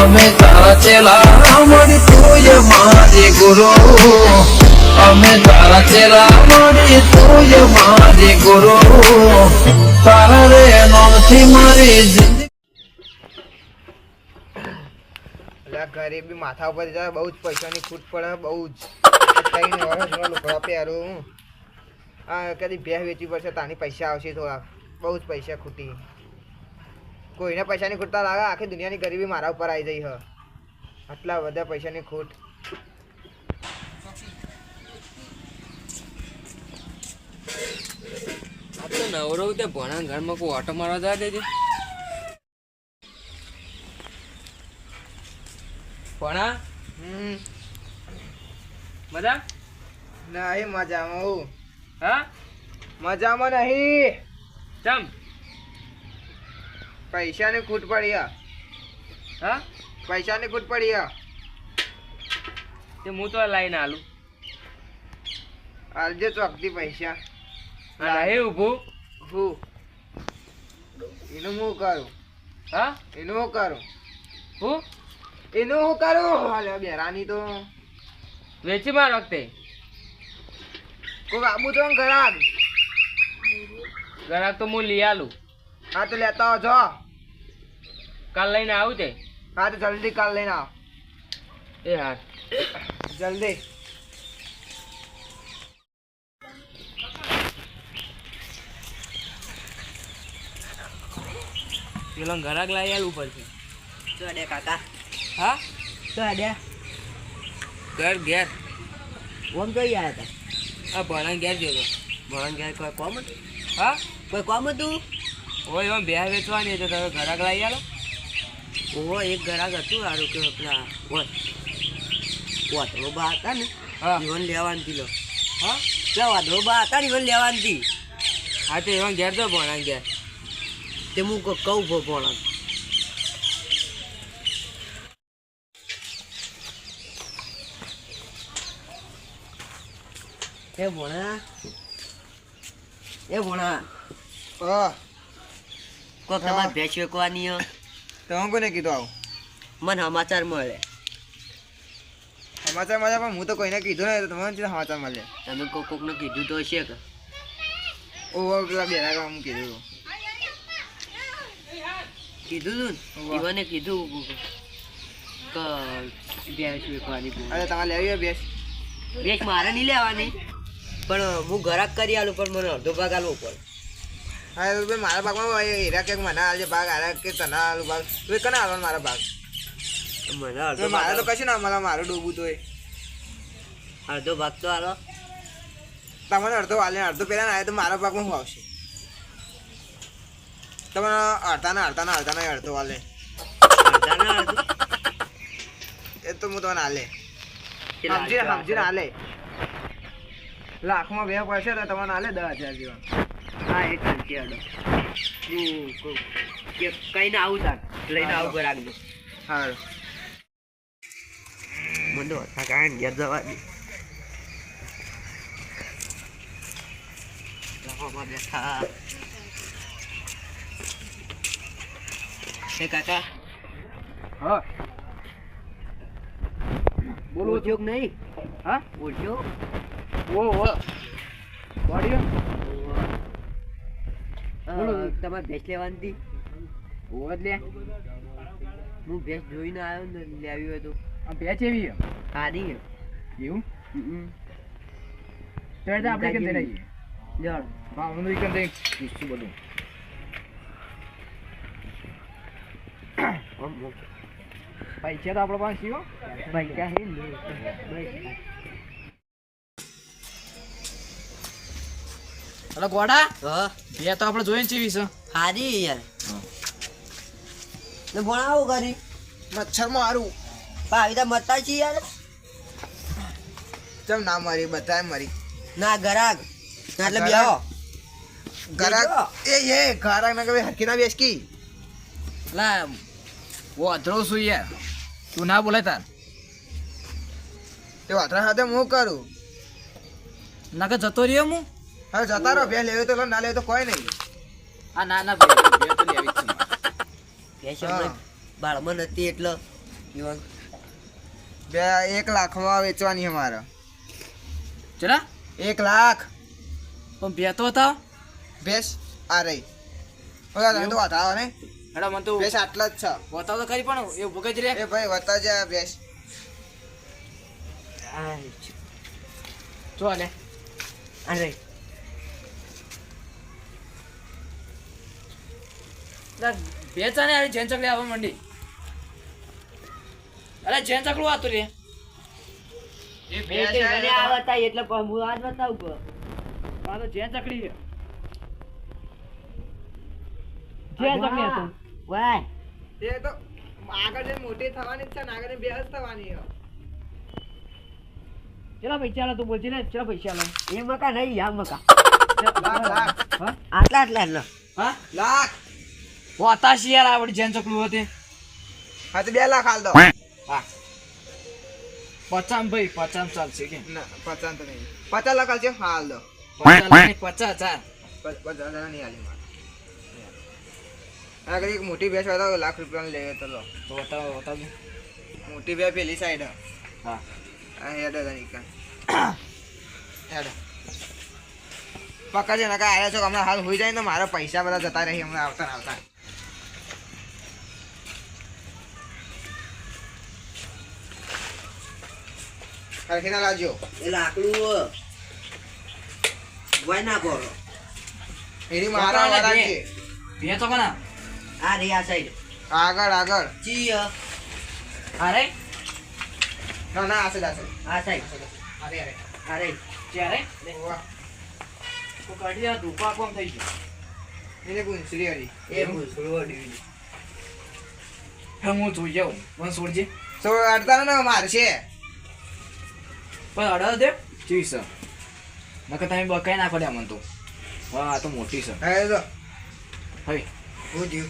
અમે તારા ચેલા મળી તુય મારી ગુરુ. અમે તારા ચેલા મળી તુય મારી ગુરુ. તારા રે નોથી મારી ગરીબી માથા ઉપર જાય બહુ જ પૈસાની ખૂટ પડે, બહુ જ. ત્રણ વર્ષનો લુગડા પહેરું. આ કદી ભેહ વેચવી પડશે, તાની પૈસા આવશે થોડા બહુ જ પૈસા ખૂટી. કોઈને પૈસાની ખૂટતા લાગે આખી દુનિયાની ગરીબી મારા ઉપર આવી જઈ હ. આટલા બધા પૈસાની ખૂટ. આપણે નવરો તે ભણા ઘરમાં કોઈ ઓટો મારવા જવા દેજે. ભણા? મજા? નહીં મજામાં હું. હા? મજામાં નહીં. ચમ? પૈસાની ખૂટ પડી હ હા? પૈસાની ખૂટ પડી હ તે હું તો લાઈને આલું. આલજે ચોકથી પૈસા. હે ઊભું. હું? એનું હું કરું? હા? એનું હું કરું? હું? એનું હું કરું? હાલે બેરાની તો. વેચી માર વખતે. કોઈ આબુ તો ઘરાક. ઘરાક તો હું લઈ આલું. હા તો લેતા છો કાલ લઈને આવું તે? હા તો જલ્દી કાલ લઈને આવો. એ હા જલ્દી. પેલો ઘરાક લઈ આવું પડશે તો અડે કાકા. હા? તો અડે ઘર ઘેર. ઓમ કઈ આવ્યા હતા. આ ભણા ઘેર ગયો ભણ ઘેર કોઈ કોમ હતું? હા? કોઈ કોમ હતું? ઓય એમાં બે વેચવાની તો તમે ઘરાક લઈ આલો. ઓહો એક ઘરાક હતું સારું કે પેલા વોટ વાદળો બા હતા ને હા. ઈવન લેવાની હતી લો. હા? પેલા વાદળો બા હતા ને ઈવન લેવાની હતી હા તો એમાં ઘેર તો ભણા ઘેર. તે હું કહું ભો ભણા એ ભણા. એ ભણા. હા. કોક. તમારે ભેંસ વેકવાની હે. તો કોને કીધું આવું? મને સમાચાર મળે. સમાચાર મળે પણ હું તો કોઈને કીધું નહીં તો તમને સમાચાર મળે? તમે કોક કોકને કીધું તો હશે કે? ઓહો પેલા બેરા હું કીધું. કીધું તું. ને? ઈવને કીધું કે ભેંસ વેચવાની અરે તમારે લેવી બેસ ભેંસ મારે નહીં લેવાની. પણ હું ઘરાક કરી આલું પણ મને અડધો ભાગ આલવો પડે. હા ભાઈ મારા ભાગમાં હીરા કે મને આજે ભાગ આરા કે તને આલું ભાગ. તો કને આલવાનો મારા ભાગ? મને મારે તો કશું ના મારા મારું ડૂબું તો અડધો ભાગ તો આલો. તમારે અડધો હાલે અડધો પેલા ના આવે તો મારા ભાગમાં શું આવશે? તમારે અડધા ના અડધા ના અડધા ના અડધો એ તો હું તમને હાલે સમજી સમજીને અડધા સમજીને હાલે લાખમાં બે પડશે તો તમને હાલે દસ હજાર જેવા. હા એ ચાલતી અડો હું કહું કે કઈ ના આવું તાર લઈને આવું ઘરાક ને સારું મને તો હતા કારણ ઘેર જવા દે ગામમાં બેઠા એ કાકા હા બોલો છો કે નહીં હા ઓળખ્યો ઓ ઓ વાડીઓ બોલો તમારે ભેંસ લેવાની હતી? લે. હું ભેંસ જોઈને આવ્યો ને લેવી હોય તો. આ ભેંસ એવી સારી હે. એવું. તો એટલે આપણે કેમ જઈ લ્યો. હા હું કેમ જઈ પૂછશું બધું. પૈસા તો આપણે પાસે. પૈસા હે? ને ગોડા હા. બે તો આપણે જોઈને ચીવી છે. સારી યાર. ને ભણાવો કરી મચ્છરમાં હારું. આવી તો મરતા છે યાર? ચમ ના મરી બધાય મરી. ના ગરાગ. ના એટલે ગરાગ? બેહો. ગરાક એ એ ગરાક ના કવે હરકી ના બેસકી. લા ઓ અધરો છું યાર. તું ના બોલે તાર. તે વાતરા સાથે હું કરું? ના કે જતો રહ્યો હું? હવે જતા રહો બે લેવે તો લો, ના લેવે તો કોઈ નહીં આ ના ના બે તો લેવી જ છે. બાળમાં નથી એટલે બે એક લાખમાં વેચવાની છે મારે. ચલા? એક લાખ. પણ બે તો હતા બેસ આ રહી. ઓલા તમે તો વધારો ને? હેડા મને તો બેસ આટલા જ છે. વતાવ તો ખરી પણ એ ભૂગે જ રે. એ ભાઈ વતા જાય ભેંસ. જો લે આ બેચા ને આવી જેન ચકલી આવવા માંડી. અરે જેન ચકલું આતું રે. એ ભેંસ છે ને એટલે હું આજ બતાવું આ તો જેન ચકલી છે. જેન ચકલી હતું. એ તો આગળ જઈને મોટી થવાની જ છે ને આગળ જઈને બે થવાની છે. ચલા પૈસા લો તું બોલજી ને ચલો પૈસા લો એ મકા નહીં આ મકા લાખ લાખ. હા? આટલા આટલા આટલા હા? લાખ. વાતાશી યાર આવડી જેન ચકલું હતી. હા તો બે લાખ હાલ દો. હા. પચામ ભાઈ પચામ ચાલશે કે. ના પચાસ તો નહીં. પચાસ લાખ હાલ છે હાલ દો. પચાસ હજાર. પચાસ હજાર નહીં હાલી મારે. આગળ એક મોટી ભેંસ હોય તો લાખ રૂપિયાની લઈએ તો લો. તો બતાવો બતાવો મોટી બે પેલી સાઈડ હા. હેડ હેડ. હેડ પકડજે નકા આવ્યા છો હમણાં હાલ હોઈ જાય ને મારા પૈસા બધા જતા રહી હમણાં આવતા આવતા. હરખી ના લાવજો. એ લાકડું વાય ના બોલો. એની મારા વાળા છે બે. તો કોના? આ રે આ સાઈડ આગળ આગળ. ચી અરે ના ના આ સાઈડ આ સાઈડ અરે અરે અરે રે ક્યારે? વાહ તો કાઢી આ ધોકા કોમ થઈ ગયું? એને ગુંસરી હરી. એ ભૂસડું અડ્યું હું જોઈ જાઉં. મને છોડજે. સો અડતા ને મારશે પણ અડર દે જી સર નકર તમે બકાઈ નાખો દે મને તો. વાહ આ તો મોટી છે. હે તો. હવે હું જીવ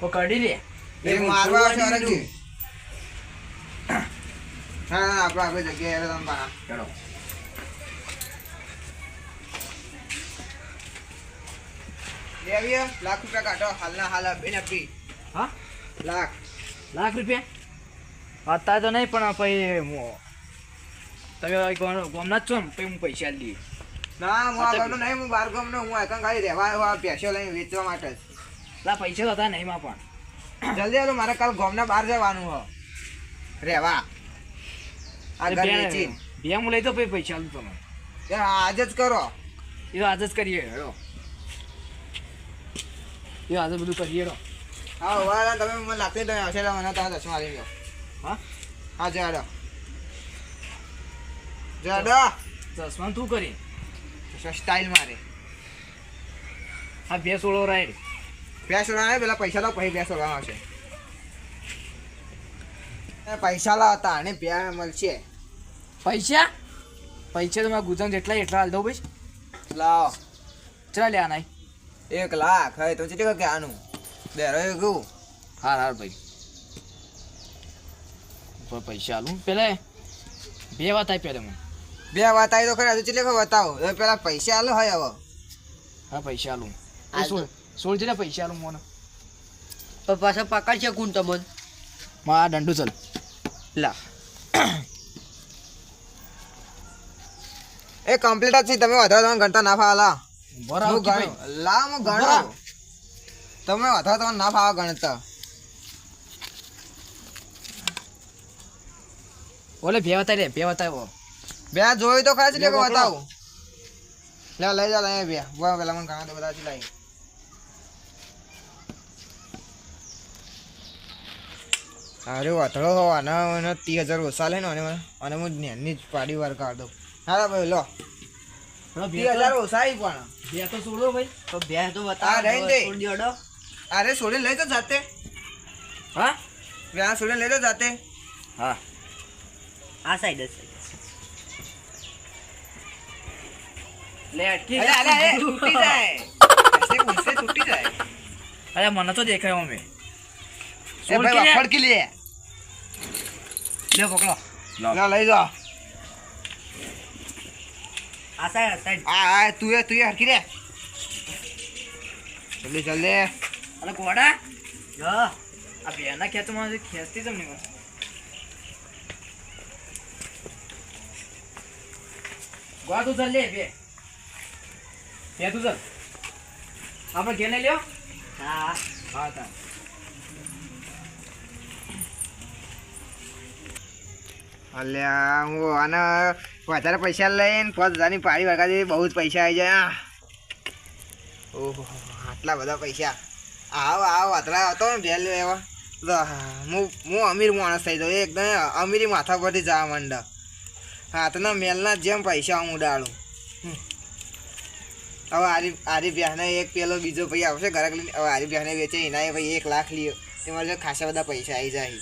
તો કાઢી લે. એ મારવા આવશે અરે હા આપણે આપણે જગ્યાએ તમે બના ચલો. લાખ રૂપિયા કાઢો. હાલના હાલ બેન આપી હા? લાખ. લાખ રૂપિયા? અત્યારે તો નહીં પણ પછી તમે ગોમ- ગોમના જ છો ને પછી હું પૈસા લઈએ. ના હું આ. ગામનો નહીં હું બાર ગામનો હું એકમ ખાલી રહેવા આવ્યો આ પેશો લઈને વેચવા માટે. લા પૈસા તો હતા નહીં માં પણ. જલ્દી આલો મારે કાલ ગામના બહાર જવાનું હો. રહેવા. આ ઘર વેચી બે હું લઈ દો પછી પૈસા આલું તમે આજે જ કરો. એ તો આજે જ કરીએ હેડો. એ આજે બધું કરીએ રહો હા વાળા તમે મને લાગતી તમે આવશે મને તમે દસમાં આવી ગયો. હા? હા જાડો જડા ચશ્મા તું કરી. સ્ટાઇલ મારે? હા બે સોળો રાઈડ બે સોળા પેલા પૈસા લાવ પછી બે સોળા આવશે. એ પૈસા લાવતા અને બે મળશે. પૈસા? પૈસા તો મારા ગુજરાત જેટલા એટલા હાલ દઉં ભાઈ લાવ. ચાલ્યા આના એક લાખ હવે તો ચીટી કે આનું? બેરો ગયું હાર હાર ભાઈ. પર પૈસા આલું. પેલા બે વાત આપી પેલા મને. બે વાત આવી તો ખરા હજુ ચીટલી ખબર બતાવો? હવે પેલા પૈસા આલો હોય હવે. હા પૈસા આલું. સોળ સોળ જેટલા પૈસા આલું મને. પણ પાછા પકડશે કોણ તમને? મા દંડુ ચલ. લા. એ કમ્પ્લીટ જ છે તમે વધારે તમે ઘણતા ના ફાવા બરાબર ગણું. તમે ના ફાવા ગણતા ઓલે બે વતાવી રે બે વતાવો બે જોયું તો ખાસ લે, પકડો. લે લઈ જા લઈ બે. બોલ પેલા મને ઘણા તો બધા છે લઈ. અરે વાતળો હો આના મને ત્રીસ હજાર ઓછા લે અને અને હું જ્ઞાનની જ પાડી વાર કાઢ. દઉં હા ભાઈ લો. બે હજાર ઓછાય પણ. બે તો છોડો અરે છોડીને લઈ તો જાતે. હા? વ્યા લઈ તો જાતે. હા. આ સાઈડ લઈ જાઓ. આ તું એ તું એ હરકી રે. જલ્દી જલ્દી. અરે ઘોડા હા આ બેના ખેંચમાં ખેંચતી જમ નહીં ગોવા તું ચાલ લે બે. બે તું ચાલ. આપણે લઈ લ્યો. હા હા તાર અલ્યા, હું આને વધારે પૈસા લઈને પાંચ હજારની પાડી વગાડી બહુ જ પૈસા આવી જાય. ઓહો, આટલા બધા પૈસા. આવ, આવો વાતરા હતો ને જેલ એવા હું અમીર માણસ થઈ જાઉં, એકદમ અમીરી માથા પરથી જવા માંડ હાથના મેલના જેમ પૈસા હું ઉડાડું. હવે આરી આરી બ્યાહને એક પેલો બીજો ભાઈ આવશે, ઘરે હવે આરી બ્યાહને વેચે એના ભાઈ એક લાખ લ્યો. એમાં ખાસા બધા પૈસા આવી જાય.